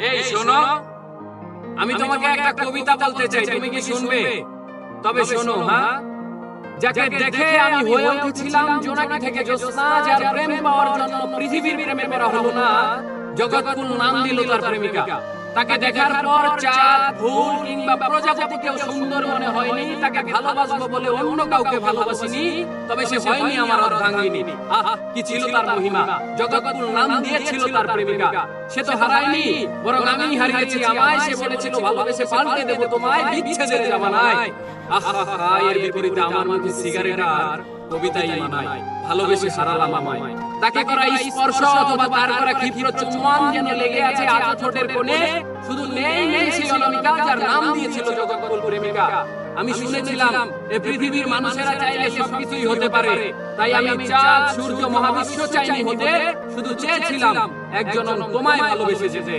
এই শোনো। আমি তোমাকে একটা কবিতা বলতে চাই। তুমি কি শুনবে? তবে শোনো হ্যাঁ? যাকে দেখে আমি হয়ে উঠেছিলাম জোনাকি থেকে জ্যোৎস্না যার প্রেম পাওয়ার জন্য পৃথিবীর প্রেমে করা হলো না জগৎকুল নাম দিল তার প্রেমিকা। তাকে দেখার পর চাঁদ ফুল কিংবা প্রজাপতি কেউ সুন্দর মনে হয়নি তাকে ভালোবাসবো বলে অন্য কাউকে ভালোবাসিনি তবে সে হয়নি আমার অর্ধাঙ্গিনী আহা কি ছিল তার মহিমা? জগৎকুল নাম দিয়েছিল তার প্রেমিকা সে তো হারায়নি বরং আমি হারিয়েছি আমায় সে বলেছিল ভালোবেসে পাল্টে দেবো তোমায় বিচ্ছেদের জামানায়। এর বিপরীতে আমার মধ্যে সিগারেট আর কবিতাই ভালোবেসে আমায় তাকে করা স্পর্শ অথবা তার করা ক্ষিপ্র যেন লেগে আছে আজও ঠোঁটের কোণে শুধু নেই নেই অনামিকা যার নাম দিয়েছিল জগৎকুল প্রেমিকা আমি শুনেছিলাম এ পৃথিবীর মানুষেরা চাইলে সবকিছুই হতে পারে তাই আমি চাঁদ সূর্য মহাবিশ্ব চাইনি হতে শুধু চেয়েছিলাম একজন তোমায় ভালোবেসে যেতে